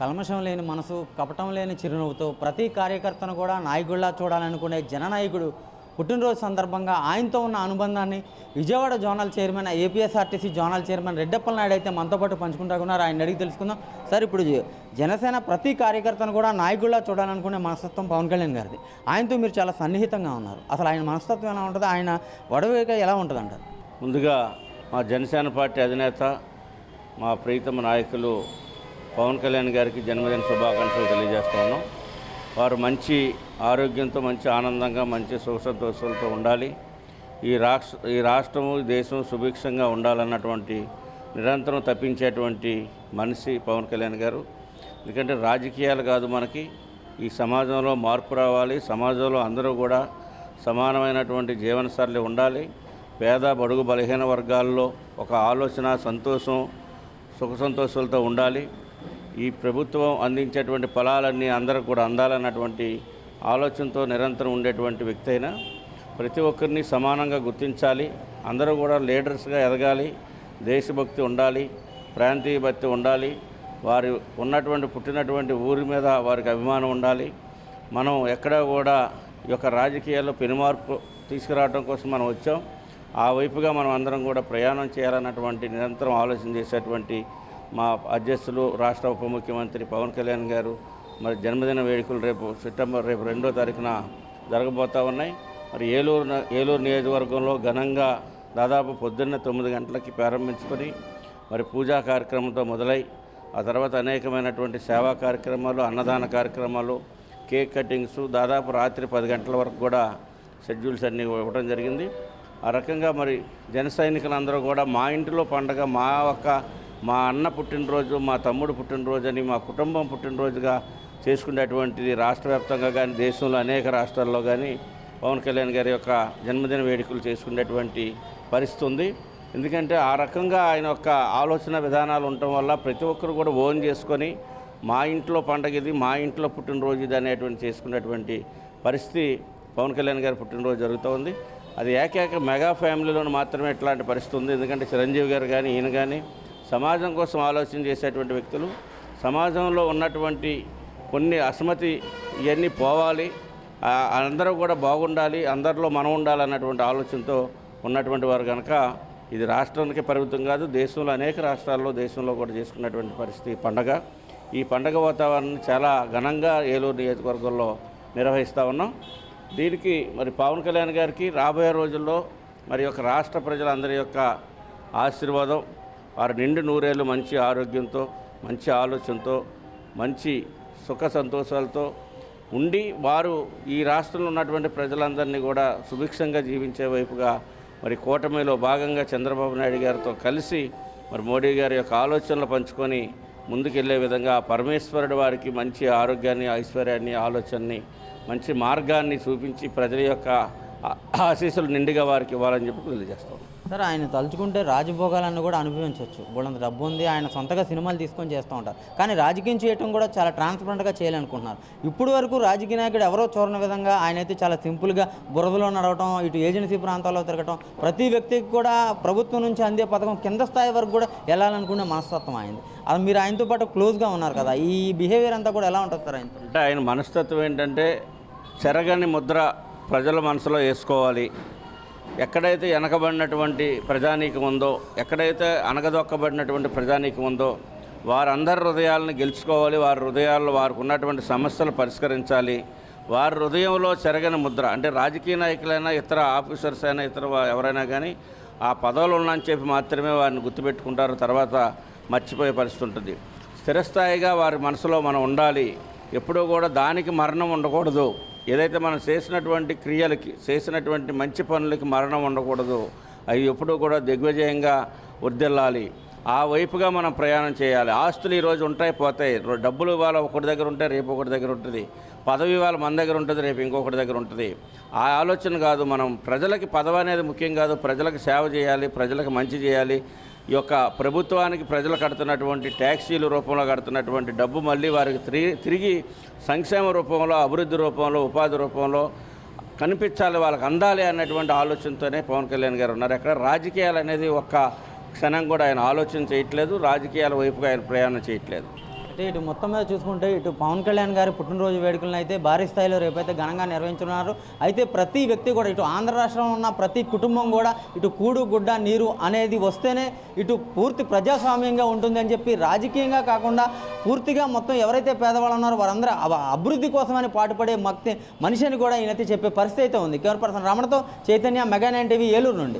కల్మషం లేని మనసు కపటం లేని చిరునవ్వుతో ప్రతి కార్యకర్తను కూడా నాయకుడిలా చూడాలనుకునే జననాయకుడు పుట్టినరోజు సందర్భంగా ఆయనతో ఉన్న అనుబంధాన్ని Vijayawada zonal chairman A P S R T C zonal chairman Reddappala Naidu అయితే మనతో పాటు పంచుకుంటాకున్నారు ఆయన అడిగి తెలుసుకుందాం. సార్ ఇప్పుడు జనసేన ప్రతి కార్యకర్తను కూడా నాయకుడిలా చూడాలనుకునే మనస్తత్వం పవన్ కళ్యాణ్ గారిది. ఆయనతో మీరు చాలా సన్నిహితంగా ఉన్నారు. అసలు ఆయన మనస్తత్వం ఎలా ఉంటుంది? ఆయన వడవేక ఎలా ఉంటుంది అంటారు? ముందుగా మా జనసేన పార్టీ అధినేత మా ప్రీతమ నాయకులు పవన్ కళ్యాణ్ గారికి జన్మదిన శుభాకాంక్షలు తెలియజేస్తూ ఉన్నాం. వారు మంచి ఆరోగ్యంతో మంచి ఆనందంగా మంచి సుఖ సంతోషాలతో ఉండాలి. ఈ రాష్ట్ర ఈ రాష్ట్రము దేశం సుభిక్షంగా ఉండాలన్నటువంటి నిరంతరం తప్పించేటువంటి మనిషి పవన్ కళ్యాణ్ గారు. ఎందుకంటే రాజకీయాలు కాదు మనకి. ఈ సమాజంలో మార్పు రావాలి. సమాజంలో అందరూ కూడా సమానమైనటువంటి జీవనశైలి ఉండాలి. పేద బడుగు బలహీన వర్గాల్లో ఒక ఆలోచన సంతోషం సుఖ సంతోషాలతో ఉండాలి. ఈ ప్రభుత్వం అందించేటువంటి ఫలాలన్నీ అందరికి కూడా అందాలన్నటువంటి ఆలోచనతో నిరంతరం ఉండేటువంటి వ్యక్తి అయినా ప్రతి ఒక్కరిని సమానంగా గుర్తించాలి. అందరూ కూడా లీడర్స్గా ఎదగాలి. దేశభక్తి ఉండాలి. ప్రాంతీయ భక్తి ఉండాలి. వారి ఉన్నటువంటి పుట్టినటువంటి ఊరి మీద వారికి అభిమానం ఉండాలి. మనం ఎక్కడా కూడా ఈ యొక్క రాజకీయాల్లో పెనుమార్పు తీసుకురావడం కోసం మనం వచ్చాం. ఆ వైపుగా మనం అందరం కూడా ప్రయాణం చేయాలన్నటువంటి నిరంతరం ఆలోచన చేసేటువంటి మా అధ్యక్షులు రాష్ట్ర ఉప ముఖ్యమంత్రి పవన్ కళ్యాణ్ గారు మరి జన్మదిన వేడుకలు రేపు సెప్టెంబర్ రేపు రెండో తారీఖున జరగబోతూ ఉన్నాయి. మరి ఏలూరు ఏలూరు నియోజకవర్గంలో ఘనంగా దాదాపు పొద్దున్న తొమ్మిది గంటలకి ప్రారంభించుకొని మరి పూజా కార్యక్రమంతో మొదలై ఆ తర్వాత అనేకమైనటువంటి సేవా కార్యక్రమాలు అన్నదాన కార్యక్రమాలు కేక్ కటింగ్స్ దాదాపు రాత్రి పది గంటల వరకు కూడా షెడ్యూల్స్ అన్నీ ఇవ్వడం జరిగింది. ఆ రకంగా మరి జన సైనికులందరూ కూడా మా ఇంటిలో పండగ మా ఒక్క మా అన్న పుట్టినరోజు మా తమ్ముడు పుట్టినరోజు అని మా కుటుంబం పుట్టినరోజుగా చేసుకునేటువంటిది రాష్ట్ర వ్యాప్తంగా కానీ దేశంలో అనేక రాష్ట్రాల్లో కానీ పవన్ కళ్యాణ్ గారి యొక్క జన్మదిన వేడుకలు చేసుకునేటువంటి పరిస్థితి ఉంది ఎందుకంటే ఆ రకంగా ఆయన యొక్క ఆలోచన విధానాలు ఉండటం వల్ల ప్రతి ఒక్కరు కూడా ఓన్ చేసుకొని మా ఇంట్లో పండగ ఇది మా ఇంట్లో పుట్టినరోజు ఇది అనేటువంటి చేసుకునేటువంటి పరిస్థితి పవన్ కళ్యాణ్ గారి పుట్టినరోజు జరుగుతూ ఉంది. అది ఏకైక మెగా ఫ్యామిలీలోనే మాత్రమే ఇట్లాంటి పరిస్థితి ఉంది. ఎందుకంటే చిరంజీవి గారు కానీ ఈయన కానీ సమాజం కోసం ఆలోచన చేసేటువంటి వ్యక్తులు సమాజంలో ఉన్నటువంటి కొన్ని అసమతి ఇవన్నీ పోవాలి. అందరూ కూడా బాగుండాలి అందరిలో మనం ఉండాలన్నటువంటి ఆలోచనతో ఉన్నటువంటి వారు కనుక ఇది రాష్ట్రానికి పరిమితం కాదు దేశంలో అనేక రాష్ట్రాల్లో దేశంలో కూడా చేసుకున్నటువంటి పరిస్థితి పండగ. ఈ పండగ వాతావరణం చాలా ఘనంగా ఏలూరు నియోజకవర్గంలో నిర్వహిస్తూ ఉన్నాం. దీనికి మరి పవన్ కళ్యాణ్ గారికి రాబోయే రోజుల్లో మరి యొక్క రాష్ట్ర ప్రజలందరి యొక్క ఆశీర్వాదం వారు నిండు నూరేళ్ళు మంచి ఆరోగ్యంతో మంచి ఆలోచనతో మంచి సుఖ సంతోషాలతో ఉండి వారు ఈ రాష్ట్రంలో ఉన్నటువంటి ప్రజలందరినీ కూడా సుభిక్షంగా జీవించే వైపుగా మరి కూటమిలో భాగంగా చంద్రబాబు నాయుడు గారితో కలిసి మరి మోడీ గారి యొక్క ఆలోచనలు పంచుకొని ముందుకెళ్ళే విధంగా పరమేశ్వరుడు వారికి మంచి ఆరోగ్యాన్ని ఐశ్వర్యాన్ని ఆలోచనని మంచి మార్గాన్ని చూపించి ప్రజల యొక్క ఆశీస్సులు నిండుగా వారికి ఇవ్వాలని చెప్పి తెలియజేస్తాం. సార్ ఆయన తలుచుకుంటే రాజభోగాలను కూడా అనుభవించవచ్చు బోళ్ళంత డబ్బు ఉంది ఆయన సొంతగా సినిమాలు తీసుకొని చేస్తూ ఉంటారు. కానీ రాజకీయం చేయటం కూడా చాలా ట్రాన్స్పరెంట్గా చేయాలనుకుంటున్నారు. ఇప్పుడు వరకు రాజకీయ నాయకుడు ఎవరో చూడని విధంగా ఆయన అయితే చాలా సింపుల్గా బురదలో నడవటం ఇటు ఏజెన్సీ ప్రాంతాల్లో తిరగటం ప్రతి వ్యక్తికి కూడా ప్రభుత్వం నుంచి అందే పథకం కింద స్థాయి వరకు కూడా వెళ్ళాలనుకునే మనస్తత్వం అయింది అది మీరు ఆయనతో పాటు క్లోజ్గా ఉన్నారు కదా ఈ బిహేవియర్ అంతా కూడా ఎలా ఉంటుంది సార్ ఆయన అంటే ఆయన మనస్తత్వం ఏంటంటే చెరగని ముద్ర ప్రజల మనసులో వేసుకోవాలి. ఎక్కడైతే వెనకబడినటువంటి ప్రజానీకం ఉందో ఎక్కడైతే అనగదొక్కబడినటువంటి ప్రజానీకం ఉందో వారందరి హృదయాలను గెలుచుకోవాలి వారి హృదయాల్లో వారికి ఉన్నటువంటి సమస్యలు పరిష్కరించాలి. వారి హృదయంలో చెరగని ముద్ర అంటే రాజకీయ నాయకులైనా ఇతర ఆఫీసర్స్ అయినా ఇతర ఎవరైనా కానీ ఆ పదవులు ఉన్నాయని చెప్పి మాత్రమే వారిని గుర్తుపెట్టుకుంటారు. తర్వాత మర్చిపోయే పరిస్థితి ఉంటుంది. స్థిరస్థాయిగా వారి మనసులో మనం ఉండాలి. ఎప్పుడూ కూడా దానికి మరణం ఉండకూడదు. ఏదైతే మనం చేసినటువంటి క్రియలకి చేసినటువంటి మంచి పనులకి మరణం ఉండకూడదు. అవి ఎప్పుడూ కూడా దిగ్విజయంగా వర్దిల్లాలి ఆ వైపుగా మనం ప్రయాణం చేయాలి. ఆస్తులు ఈరోజు ఉంటాయి పోతాయి. డబ్బులు ఇవాళ ఒకటి దగ్గర ఉంటే రేపు ఒకటి దగ్గర ఉంటుంది. పదవి ఇవాళ మన దగ్గర ఉంటుంది రేపు ఇంకొకటి దగ్గర ఉంటుంది. ఆ ఆలోచన కాదు మనం. ప్రజలకి పదవి అనేది ముఖ్యం కాదు. ప్రజలకు సేవ చేయాలి ప్రజలకు మంచి చేయాలి. ఈ యొక్క ప్రభుత్వానికి ప్రజలు కడుతున్నటువంటి ట్యాక్సీల రూపంలో కడుతున్నటువంటి డబ్బు మళ్ళీ వారికి తిరిగి తిరిగి సంక్షేమ రూపంలో అభివృద్ధి రూపంలో ఉపాధి రూపంలో కనిపించాలి వాళ్ళకి అందాలి అన్నటువంటి ఆలోచనతోనే పవన్ కళ్యాణ్ గారు ఉన్నారు. అక్కడ రాజకీయాలు అనేది ఒక్క క్షణం కూడా ఆయన ఆలోచన చేయట్లేదు రాజకీయాల వైపుగా ఆయన ప్రయాణం చేయట్లేదు. అంటే ఇటు మొత్తం మీద చూసుకుంటే ఇటు పవన్ కళ్యాణ్ గారి పుట్టినరోజు వేడుకలను అయితే భారీ స్థాయిలో రేపైతే ఘనంగా నిర్వహించున్నారు అయితే ప్రతి వ్యక్తి కూడా ఇటు ఆంధ్ర రాష్ట్రంలో ఉన్న ప్రతి కుటుంబం కూడా ఇటు కూడు గుడ్డ నీరు అనేది వస్తేనే ఇటు పూర్తి ప్రజాస్వామ్యంగా ఉంటుంది అని చెప్పి రాజకీయంగా కాకుండా పూర్తిగా మొత్తం ఎవరైతే పేదవాళ్ళు ఉన్నారో వారందరూ అవ- అభివృద్ధి కోసమని పాటుపడే మక్తి మనిషిని కూడా ఈయనైతే చెప్పే పరిస్థితి అయితే ఉంది. కేవర్ person రమణతో Chaitanya mega nine TV Eluru నుండి.